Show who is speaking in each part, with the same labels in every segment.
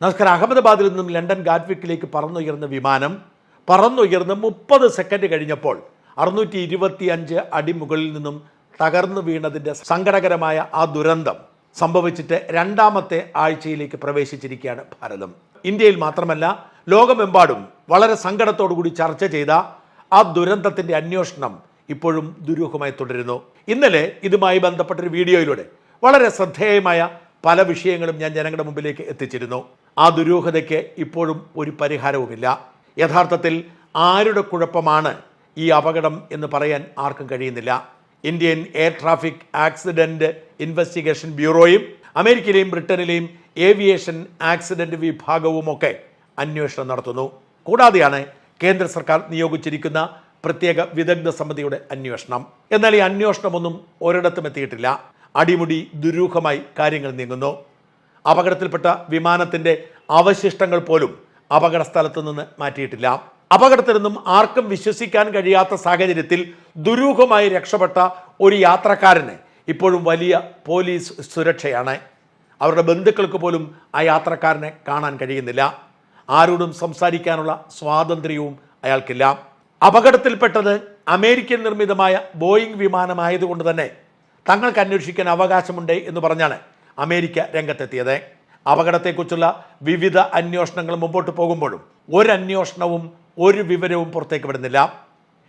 Speaker 1: നമസ്കാരം. അഹമ്മദാബാദിൽ നിന്നും ലണ്ടൻ ഗാറ്റ്വിക്കിലേക്ക് പറന്നുയർന്ന വിമാനം പറന്നുയർന്ന് മുപ്പത് സെക്കൻഡ് കഴിഞ്ഞപ്പോൾ അറുന്നൂറ്റി ഇരുപത്തി അഞ്ച് അടി മുകളിൽ നിന്നും തകർന്നു വീണതിന്റെ സങ്കടകരമായ ആ ദുരന്തം സംഭവിച്ചിട്ട് രണ്ടാമത്തെ ആഴ്ചയിലേക്ക് പ്രവേശിച്ചിരിക്കുകയാണ് ഭാരതം. ഇന്ത്യയിൽ മാത്രമല്ല ലോകമെമ്പാടും വളരെ സങ്കടത്തോടുകൂടി ചർച്ച ചെയ്ത ആ ദുരന്തത്തിന്റെ അന്വേഷണം ഇപ്പോഴും ദുരൂഹമായി തുടരുന്നു. ഇന്നലെ ഇതുമായി ബന്ധപ്പെട്ടൊരു വീഡിയോയിലൂടെ വളരെ ശ്രദ്ധേയമായ പല വിഷയങ്ങളും ഞാൻ ജനങ്ങളുടെ മുമ്പിലേക്ക് എത്തിച്ചിരുന്നു. ആ ദുരൂഹതയ്ക്ക് ഇപ്പോഴും ഒരു പരിഹാരവുമില്ല. യഥാർത്ഥത്തിൽ ആരുടെ കുഴപ്പമാണ് ഈ അപകടം എന്ന് പറയാൻ ആർക്കും കഴിയുന്നില്ല. Indian air traffic accident investigation ബ്യൂറോയും അമേരിക്കയിലെയും ബ്രിട്ടനിലെയും ഏവിയേഷൻ ആക്സിഡന്റ് വിഭാഗവുമൊക്കെ അന്വേഷണം നടത്തുന്നു. കൂടാതെയാണ് കേന്ദ്ര സർക്കാർ നിയോഗിച്ചിരിക്കുന്ന പ്രത്യേക വിദഗ്ധ സമിതിയുടെ അന്വേഷണം. എന്നാൽ ഈ അന്വേഷണമൊന്നും ഒരിടത്തും എത്തിയിട്ടില്ല. അടിമുടി ദുരൂഹമായി കാര്യങ്ങൾ നീങ്ങുന്നു. അപകടത്തിൽപ്പെട്ട വിമാനത്തിന്റെ അവശിഷ്ടങ്ങൾ പോലും അപകട സ്ഥലത്ത് നിന്ന് മാറ്റിയിട്ടില്ല. അപകടത്തിൽ നിന്നും ആർക്കും വിശ്വസിക്കാൻ കഴിയാത്ത സാഹചര്യത്തിൽ ദുരൂഹമായി രക്ഷപ്പെട്ട ഒരു യാത്രക്കാരന് ഇപ്പോഴും വലിയ പോലീസ് സുരക്ഷയാണ്. അവരുടെ ബന്ധുക്കൾക്ക് പോലും ആ യാത്രക്കാരനെ കാണാൻ കഴിയുന്നില്ല. ആരോടും സംസാരിക്കാനുള്ള സ്വാതന്ത്ര്യവും അയാൾക്കില്ല. അപകടത്തിൽപ്പെട്ടത് അമേരിക്കൻ നിർമ്മിതമായ ബോയിങ് വിമാനമായതുകൊണ്ട് തന്നെ തങ്ങൾക്ക് അന്വേഷിക്കാൻ അവകാശമുണ്ട് എന്ന് പറഞ്ഞാണ് അമേരിക്ക രംഗത്തെത്തിയത്. അപകടത്തെക്കുറിച്ചുള്ള വിവിധ അന്വേഷണങ്ങൾ മുമ്പോട്ട് പോകുമ്പോഴും ഒരു അന്വേഷണവും ഒരു വിവരവും പുറത്തേക്ക് വിടുന്നില്ല.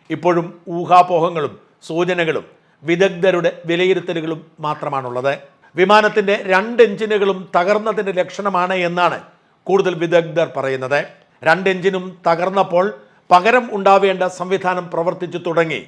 Speaker 1: ഇപ്പോഴും ഊഹാപോഹങ്ങളും സൂചനകളും വിദഗ്ധരുടെ വിലയിരുത്തലുകളും മാത്രമാണുള്ളത്. വിമാനത്തിന്റെ രണ്ട് എഞ്ചിനുകളും തകർന്നതിന്റെ ലക്ഷണമാണ് എന്നാണ് കൂടുതൽ വിദഗ്ധർ പറയുന്നത്. രണ്ട് എഞ്ചിനും തകർന്നപ്പോൾ പകരം ഉണ്ടാവേണ്ട സംവിധാനം പ്രവർത്തിച്ചു തുടങ്ങി.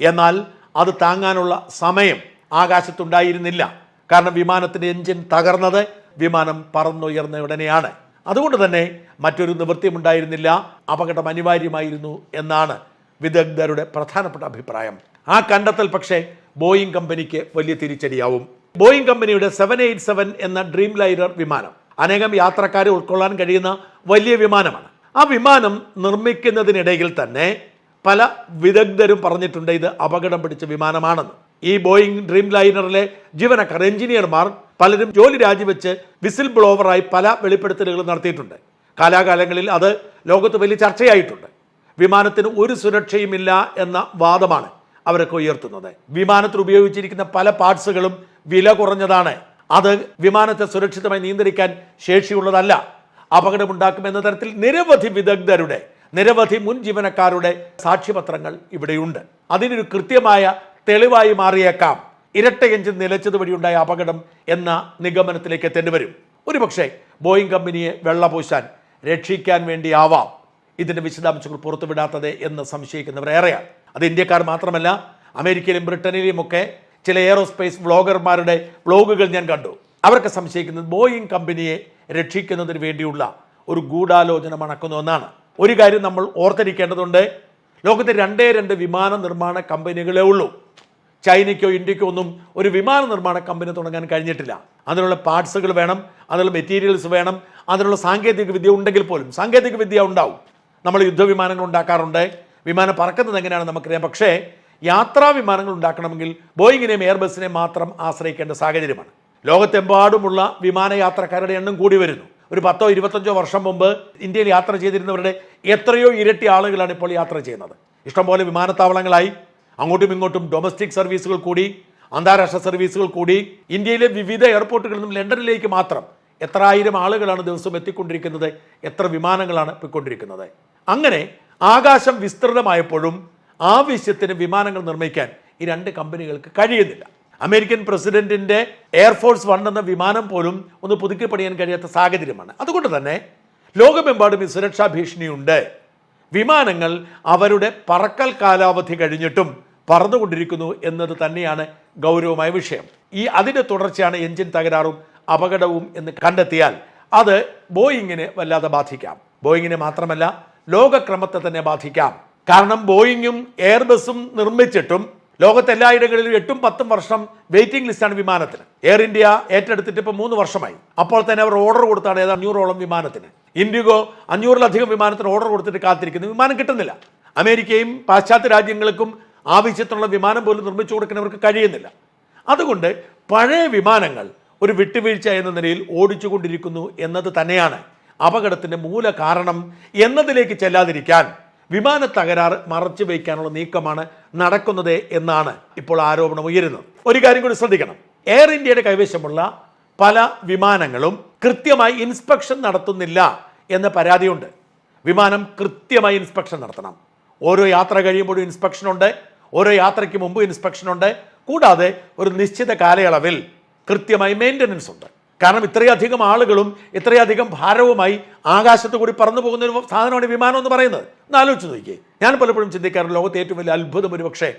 Speaker 1: എന്നാൽ അത് താങ്ങാനുള്ള സമയം ആകാശത്തുണ്ടായിരുന്നില്ല. കാരണം വിമാനത്തിന്റെ എഞ്ചിൻ തകർന്നത് വിമാനം പറന്നുയർന്ന ഉടനെയാണ്. അതുകൊണ്ട് തന്നെ മറ്റൊരു നിവൃത്തിയുമുണ്ടായിരുന്നില്ല അപകടം അനിവാര്യമായിരുന്നു എന്നാണ് വിദഗ്ധരുടെ പ്രധാനപ്പെട്ട അഭിപ്രായം. ആ കണ്ടെത്തൽ പക്ഷേ ബോയിങ് കമ്പനിക്ക് വലിയ തിരിച്ചടിയാവും. ബോയിങ് കമ്പനിയുടെ സെവൻ എയ്റ്റ് സെവൻ എന്ന ഡ്രീം ലൈനർ വിമാനം അനേകം യാത്രക്കാരെ ഉൾക്കൊള്ളാൻ കഴിയുന്ന വലിയ വിമാനമാണ്. ആ വിമാനം നിർമ്മിക്കുന്നതിനിടയിൽ തന്നെ പല വിദഗ്ധരും പറഞ്ഞിട്ടുണ്ട് ഇത് അപകടം പിടിച്ച വിമാനമാണെന്ന്. ഈ ബോയിങ് ഡ്രീം ലൈനറിലെ ജീവനക്കാർ എഞ്ചിനീയർമാർ പലരും ജോലി രാജിവെച്ച് വിസിൽ ബ്ലോവറായി പല വെളിപ്പെടുത്തലുകളും നടത്തിയിട്ടുണ്ട്. കാലാകാലങ്ങളിൽ അത് ലോകത്ത് വലിയ ചർച്ചയായിട്ടുണ്ട്. വിമാനത്തിന് ഒരു സുരക്ഷയുമില്ല എന്ന വാദമാണ് അവരൊക്കെ ഉയർത്തുന്നത്. വിമാനത്തിൽ ഉപയോഗിച്ചിരിക്കുന്ന പല പാർട്സുകളും വില കുറഞ്ഞതാണ്. അത് വിമാനത്തെ സുരക്ഷിതമായി നിയന്ത്രിക്കാൻ ശേഷിയുള്ളതല്ല. അപകടമുണ്ടാക്കുമെന്ന തരത്തിൽ നിരവധി വിദഗ്ധരുടെ നിരവധി മുൻ ജീവനക്കാരുടെ സാക്ഷ്യപത്രങ്ങൾ ഇവിടെയുണ്ട്. അതിനൊരു കൃത്യമായ തെളിവായി മാറിയേക്കാം. ഇരട്ട എഞ്ചിൻ നിലച്ചത് വഴിയുണ്ടായ അപകടം എന്ന നിഗമനത്തിലേക്ക് എത്തേണ്ടി വരും. ഒരുപക്ഷെ ബോയിങ് കമ്പനിയെ വെള്ളപൂശാൻ രക്ഷിക്കാൻ വേണ്ടിയാവാം. ഇതിന്റെ വിശദാംശങ്ങൾ പുറത്തുവിടാത്തത് എന്ന് സംശയിക്കുന്നവർ ഏറെയാണ്. അത് ഇന്ത്യക്കാർ മാത്രമല്ല അമേരിക്കയിലും ബ്രിട്ടനിലും ഒക്കെ ചില എയറോസ്പേസ് വ്ളോഗർമാരുടെ വ്ളോഗുകൾ ഞാൻ കണ്ടു. അവർക്ക് സംശയിക്കുന്നത് ബോയിങ് കമ്പനിയെ രക്ഷിക്കുന്നതിന് വേണ്ടിയുള്ള ഒരു ഗൂഢാലോചന മണക്കുന്ന ഒന്നാണ്. ഒരു കാര്യം നമ്മൾ ഓർത്തിരിക്കേണ്ടതുണ്ട് ലോകത്തെ രണ്ടേ രണ്ട് വിമാന നിർമ്മാണ കമ്പനികളേ ഉള്ളൂ. ചൈനയ്ക്കോ ഇന്ത്യക്കോ ഒന്നും ഒരു വിമാന നിർമ്മാണ കമ്പനി തുടങ്ങാൻ കഴിഞ്ഞിട്ടില്ല. അതിനുള്ള പാർട്സുകൾ വേണം അതിനുള്ള മെറ്റീരിയൽസ് വേണം അതിനുള്ള സാങ്കേതിക വിദ്യ ഉണ്ടെങ്കിൽ പോലും സാങ്കേതിക വിദ്യ ഉണ്ടാവും. നമ്മൾ യുദ്ധവിമാനങ്ങൾ ഉണ്ടാക്കാറുണ്ട്. വിമാനം പറക്കുന്നത് എങ്ങനെയാണ് നമുക്കറിയാം. പക്ഷേ യാത്രാ വിമാനങ്ങൾ ഉണ്ടാക്കണമെങ്കിൽ ബോയിങ്ങിനെയും എയർബസിനെയും മാത്രം ആശ്രയിക്കേണ്ട സാഹചര്യമാണ്. ലോകത്തെമ്പാടുമുള്ള വിമാനയാത്രക്കാരുടെ എണ്ണം കൂടി വരുന്നു. ഒരു പത്തോ ഇരുപത്തഞ്ചോ വർഷം മുമ്പ് ഇന്ത്യയിൽ യാത്ര ചെയ്തിരുന്നവരുടെ എത്രയോ ഇരട്ടി ആളുകളാണ് ഇപ്പോൾ യാത്ര ചെയ്യുന്നത്. ഇഷ്ടംപോലെ വിമാനത്താവളങ്ങളായി അങ്ങോട്ടും ഇങ്ങോട്ടും ഡൊമസ്റ്റിക് സർവീസുകൾ കൂടി അന്താരാഷ്ട്ര സർവീസുകൾ കൂടി ഇന്ത്യയിലെ വിവിധ എയർപോർട്ടുകളിൽ നിന്നും ലണ്ടനിലേക്ക് മാത്രം എത്ര ആയിരം ആളുകളാണ് ദിവസം എത്തിക്കൊണ്ടിരിക്കുന്നത് എത്ര വിമാനങ്ങളാണ് പോയിക്കൊണ്ടിരിക്കുന്നത്. അങ്ങനെ ആകാശം വിസ്തൃതമായപ്പോഴും ആവശ്യത്തിന് വിമാനങ്ങൾ നിർമ്മിക്കാൻ ഈ രണ്ട് കമ്പനികൾക്ക് കഴിയുന്നില്ല. അമേരിക്കൻ പ്രസിഡന്റിന്റെ എയർഫോഴ്സ് വൺ എന്ന വിമാനം പോലും ഒന്ന് പുതുക്കി പണിയാൻ കഴിയാത്ത സാഹചര്യമാണ്. അതുകൊണ്ട് തന്നെ ലോകമെമ്പാടും ഈ സുരക്ഷാ ഭീഷണിയുണ്ട്. വിമാനങ്ങൾ അവരുടെ പറക്കൽ കാലാവധി കഴിഞ്ഞിട്ടും പറന്നുകൊണ്ടിരിക്കുന്നു എന്നത് തന്നെയാണ് ഗൗരവമായ വിഷയം. ഈ അതിന്റെ തുടർച്ചയാണ് എഞ്ചിൻ തകരാറും അപകടവും എന്ന് കണ്ടെത്തിയാൽ അത് ബോയിങ്ങിനെ വല്ലാതെ ബാധിക്കാം. ബോയിങ്ങിനെ മാത്രമല്ല ലോകക്രമത്തെ തന്നെ ബാധിക്കാം. കാരണം ബോയിങ്ങും എയർബസും നിർമ്മിച്ചിട്ടും ലോകത്തെ എല്ലായിടങ്ങളിലും എട്ടും പത്തും വർഷം വെയിറ്റിംഗ് ലിസ്റ്റാണ് വിമാനത്തിന്. എയർ ഇന്ത്യ ഏറ്റെടുത്തിട്ട് ഇപ്പോൾ മൂന്ന് വർഷമായി. അപ്പോൾ തന്നെ അവർ ഓർഡർ കൊടുത്താണ് ഏതാ അഞ്ഞൂറോളം വിമാനത്തിന്. ഇൻഡിഗോ അഞ്ഞൂറിലധികം വിമാനത്തിന് ഓർഡർ കൊടുത്തിട്ട് കാത്തിരിക്കുന്നു. വിമാനം കിട്ടുന്നില്ല. അമേരിക്കയും പാശ്ചാത്യ രാജ്യങ്ങൾക്കും ആവശ്യത്തിനുള്ള വിമാനം പോലും നിർമ്മിച്ചു കൊടുക്കുന്നവർക്ക് കഴിയുന്നില്ല. അതുകൊണ്ട് പഴയ വിമാനങ്ങൾ ഒരു വിട്ടുവീഴ്ച എന്ന നിലയിൽ ഓടിച്ചുകൊണ്ടിരിക്കുന്നു എന്നത് തന്നെയാണ് അപകടത്തിന്റെ മൂല കാരണം എന്നതിലേക്ക് ചെല്ലാതിരിക്കാൻ വിമാന തകരാറ് മറച്ചു വയ്ക്കാനുള്ള നീക്കമാണ് നടക്കുന്നത് എന്നാണ് ഇപ്പോൾ ആരോപണം ഉയരുന്നത്. ഒരു കാര്യം കൂടി ശ്രദ്ധിക്കണം. എയർ ഇന്ത്യയുടെ കൈവശമുള്ള പല വിമാനങ്ങളും കൃത്യമായി ഇൻസ്പെക്ഷൻ നടത്തുന്നില്ല എന്ന പരാതിയുണ്ട്. വിമാനം കൃത്യമായി ഇൻസ്പെക്ഷൻ നടത്തണം. ഓരോ യാത്ര കഴിയുമ്പോഴും ഇൻസ്പെക്ഷൻ ഉണ്ട്. ഓരോ യാത്രയ്ക്ക് മുമ്പ് ഇൻസ്പെക്ഷൻ ഉണ്ട് കൂടാതെ ഒരു നിശ്ചിത കാലയളവിൽ കൃത്യമായി മെയിന്റനൻസ് ഉണ്ട്. കാരണം ഇത്രയധികം ആളുകളും ഇത്രയധികം ഭാരവുമായി ആകാശത്ത് കൂടി പറന്നു പോകുന്ന ഒരു സാധനമാണ് വിമാനം എന്ന് പറയുന്നത്. ഒന്ന് ആലോചിച്ച് നോക്കിയേ. ഞാൻ പലപ്പോഴും ചിന്തിക്കാറുണ്ട് ലോകത്തെ ഏറ്റവും വലിയ അത്ഭുതം ഒരു പക്ഷേ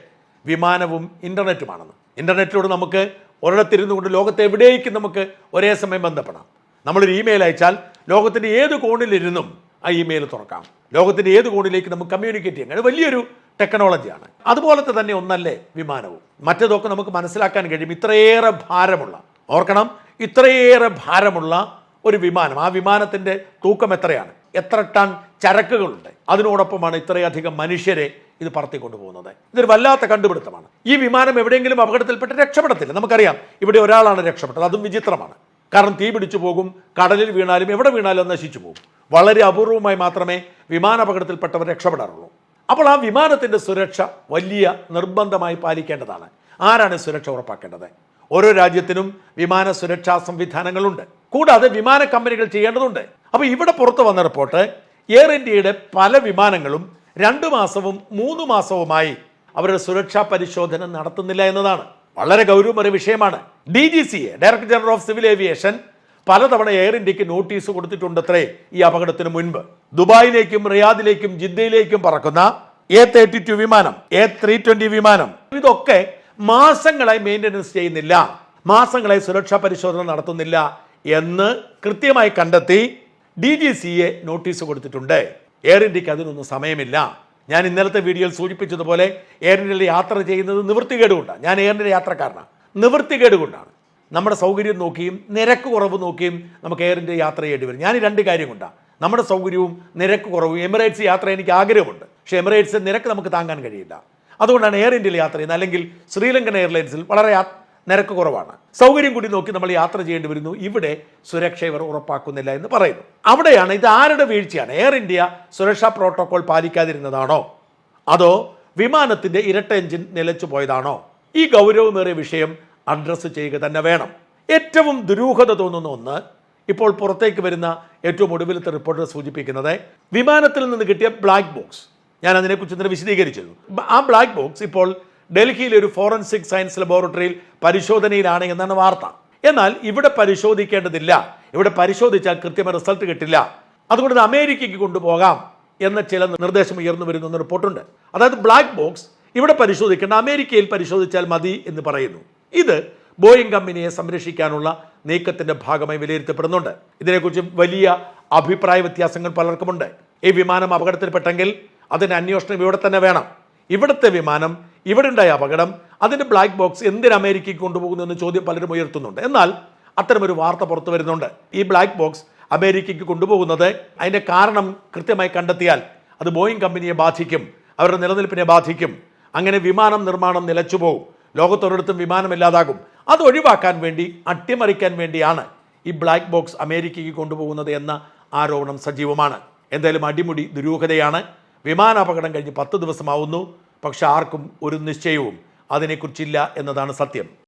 Speaker 1: വിമാനവും ഇന്റർനെറ്റുമാണെന്ന്. ഇന്റർനെറ്റിലൂടെ നമുക്ക് ഒരിടത്തിരുന്നു കൊണ്ട് ലോകത്തെ എവിടേക്കും നമുക്ക് ഒരേ സമയം ബന്ധപ്പെടാം. നമ്മളൊരു ഇമെയിൽ അയച്ചാൽ ലോകത്തിന്റെ ഏത് കോണിലിരുന്നും ആ ഇമെയിൽ തുറക്കാം. ലോകത്തിന്റെ ഏത് കോണിലേക്ക് നമുക്ക് കമ്മ്യൂണിക്കേറ്റ് ചെയ്യാം. അത് വലിയൊരു ടെക്നോളജിയാണ്. അതുപോലത്തെ തന്നെ ഒന്നല്ലേ വിമാനവും. മറ്റേതൊക്കെ നമുക്ക് മനസ്സിലാക്കാൻ കഴിയും. ഇത്രയേറെ ഭാരമുള്ള ഓർക്കണം ഇത്രയേറെ ഭാരമുള്ള ഒരു വിമാനം. ആ വിമാനത്തിന്റെ തൂക്കം എത്രയാണ്? എത്ര ടൺ ചരക്കുകളുണ്ട്? അതിനോടൊപ്പമാണ് ഇത്രയധികം മനുഷ്യരെ ഇത് പറത്തിക്കൊണ്ടു പോകുന്നത് ഇതൊരു വല്ലാത്ത കണ്ടുപിടുത്തമാണ്. ഈ വിമാനം എവിടെയെങ്കിലും അപകടത്തിൽപ്പെട്ട് രക്ഷപ്പെടത്തില്ല. നമുക്കറിയാം ഇവിടെ ഒരാളാണ് രക്ഷപ്പെട്ടത്. അതും വിചിത്രമാണ്. കാരണം തീ പിടിച്ചു പോകും കടലിൽ വീണാലും എവിടെ വീണാലും നശിച്ചു പോകും. വളരെ അപൂർവമായി മാത്രമേ വിമാനാപകടത്തിൽപ്പെട്ടവർ രക്ഷപ്പെടാറുള്ളൂ. അപ്പോൾ ആ വിമാനത്തിന്റെ സുരക്ഷ വലിയ നിർബന്ധമായി പാലിക്കേണ്ടതാണ്. ആരാണ് സുരക്ഷ ഉറപ്പാക്കേണ്ടത്? ഓരോ രാജ്യത്തിനും വിമാന സുരക്ഷാ സംവിധാനങ്ങളുണ്ട്. കൂടാതെ വിമാന കമ്പനികൾ ചെയ്യേണ്ടതുണ്ട്. അപ്പോൾ ഇവിടെ പുറത്തു വന്ന റിപ്പോർട്ട് എയർ ഇന്ത്യയുടെ പല വിമാനങ്ങളും രണ്ട് മാസവും മൂന്ന് മാസവുമായി അവരുടെ സുരക്ഷാ പരിശോധന നടത്തുന്നില്ല എന്നതാണ്. വളരെ ഗൗരവമേറിയ വിഷയമാണ്. D G C director general of civil aviation പലതവണ എയർ ഇന്ത്യയ്ക്ക് നോട്ടീസ് കൊടുത്തിട്ടുണ്ടത്രേ ഈ അപകടത്തിന് മുൻപ്. ദുബായിലേക്കും റിയാദിലേക്കും ജിദ്ദയിലേക്കും പറക്കുന്ന എ തേർട്ടി ടു വിമാനം എ ത്രീ ട്വന്റി വിമാനം. ഇതൊക്കെ മാസങ്ങളായി മെയിന്റനൻസ് ചെയ്യുന്നില്ല. മാസങ്ങളായി സുരക്ഷാ പരിശോധന നടത്തുന്നില്ല എന്ന് കൃത്യമായി കണ്ടെത്തി D G C A notice കൊടുത്തിട്ടുണ്ട്. എയർ ഇന്ത്യയ്ക്ക് അതിനൊന്നും സമയമില്ല. ഞാൻ ഇന്നലത്തെ വീഡിയോയിൽ സൂചിപ്പിച്ചതുപോലെ എയർ ഇന്ത്യയിൽ യാത്ര ചെയ്യുന്നത് നിവൃത്തികേട് കൊണ്ടാണ്. ഞാൻ എയർ ഇന്ത്യ യാത്രക്കാരനാണ്. നിവൃത്തികേട് കൊണ്ടാണ്. നമ്മുടെ സൗകര്യം നോക്കിയും നിരക്ക് കുറവ് നോക്കിയും നമുക്ക് എയർ ഇന്ത്യ യാത്ര ചെയ്യേണ്ടി വരും. ഞാൻ ഈ രണ്ട് കാര്യം കൊണ്ടാണ് നമ്മുടെ സൗകര്യവും നിരക്ക് കുറവും. എമിറേറ്റ്സ് യാത്ര എനിക്ക് ആഗ്രഹമുണ്ട്. പക്ഷെ എമിറേറ്റ്സ് നിരക്ക് നമുക്ക് താങ്ങാൻ കഴിയില്ല. അതുകൊണ്ടാണ് എയർ ഇന്ത്യയിൽ യാത്ര ചെയ്യുന്നത്. അല്ലെങ്കിൽ ശ്രീലങ്കൻ എയർലൈൻസിൽ വളരെ നിരക്ക് കുറവാണ്. സൗകര്യം കൂടി നോക്കി നമ്മൾ യാത്ര ചെയ്യേണ്ടി വരുന്നു. ഇവിടെ സുരക്ഷ ഇവർ ഉറപ്പാക്കുന്നില്ല എന്ന് പറയുന്നു. അവിടെയാണ് ഇത് ആരുടെ വീഴ്ചയാണ്? എയർ ഇന്ത്യ സുരക്ഷാ പ്രോട്ടോകോൾ പാലിക്കാതിരുന്നതാണോ? അതോ വിമാനത്തിന്റെ ഇരട്ട എഞ്ചിൻ നിലച്ചു പോയതാണോ? ഈ ഗൗരവമേറിയ വിഷയം അഡ്രസ്സ് ചെയ്യുക തന്നെ വേണം. ഏറ്റവും ദുരൂഹത തോന്നുന്ന ഒന്ന് ഇപ്പോൾ പുറത്തേക്ക് വരുന്ന ഏറ്റവും ഒടുവിലത്തെ റിപ്പോർട്ടർ സൂചിപ്പിക്കുന്നത് വിമാനത്തിൽ നിന്ന് കിട്ടിയ ബ്ലാക്ക് ബോക്സ് ഞാൻ അതിനെക്കുറിച്ച് ഇന്നലെ വിശദീകരിച്ചിരുന്നു. ആ ബ്ലാക്ക് ബോക്സ് ഇപ്പോൾ ഡൽഹിയിലെ ഒരു ഫോറൻസിക് സയൻസ് ലബോറട്ടറിയിൽ പരിശോധനയിലാണ് എന്നാണ് വാർത്ത. എന്നാൽ ഇവിടെ പരിശോധിക്കേണ്ടതില്ല. ഇവിടെ പരിശോധിച്ചാൽ കൃത്യമായ റിസൾട്ട് കിട്ടില്ല. അതുകൊണ്ട് അമേരിക്കയ്ക്ക് കൊണ്ടുപോകാം എന്ന ചില നിർദ്ദേശം ഉയർന്നു വരുന്ന റിപ്പോർട്ടുണ്ട്. അതായത് ബ്ലാക്ക് ബോക്സ് ഇവിടെ പരിശോധിക്കേണ്ട അമേരിക്കയിൽ പരിശോധിച്ചാൽ മതി എന്ന് പറയുന്നു. ഇത് ബോയിങ് കമ്പനിയെ സംരക്ഷിക്കാനുള്ള നീക്കത്തിന്റെ ഭാഗമായി വിലയിരുത്തപ്പെടുന്നുണ്ട്. ഇതിനെക്കുറിച്ച് വലിയ അഭിപ്രായ വ്യത്യാസങ്ങൾ പലർക്കുമുണ്ട്. ഈ വിമാനം അപകടത്തിൽപ്പെട്ടെങ്കിൽ അതിന് അന്വേഷണം ഇവിടെ തന്നെ വേണം. ഇവിടുത്തെ വിമാനം ഇവിടെ ഉണ്ടായ അപകടം അതിന്റെ ബ്ലാക്ക് ബോക്സ് എന്തിന് അമേരിക്കയ്ക്ക് കൊണ്ടുപോകുന്നു എന്ന ചോദ്യം പലരും ഉയർത്തുന്നുണ്ട്. എന്നാൽ അത്തരമൊരു വാർത്ത പുറത്തു വരുന്നുണ്ട്. ഈ ബ്ലാക്ക് ബോക്സ് അമേരിക്കയ്ക്ക് കൊണ്ടുപോകുന്നത് അതിന്റെ കാരണം കൃത്യമായി കണ്ടെത്തിയാൽ അത് ബോയിങ് കമ്പനിയെ ബാധിക്കും അവരുടെ നിലനിൽപ്പിനെ ബാധിക്കും. അങ്ങനെ വിമാനം നിർമ്മാണം നിലച്ചുപോകും. ലോകത്തൊരിടത്തും വിമാനമില്ലാതാകും അത് ഒഴിവാക്കാൻ വേണ്ടി അട്ടിമറിക്കാൻ വേണ്ടിയാണ് ഈ ബ്ലാക്ക് ബോക്സ് അമേരിക്കയ്ക്ക് കൊണ്ടുപോകുന്നത് എന്ന ആരോപണം സജീവമാണ്. എന്തായാലും അടിമുടി ദുരൂഹതയാണ്. വിമാനാപകടം കഴിഞ്ഞ് പത്ത് ദിവസമാവുന്നു. പക്ഷെ ആർക്കും ഒരു നിശ്ചയവും അതിനെക്കുറിച്ചില്ല എന്നതാണ് സത്യം.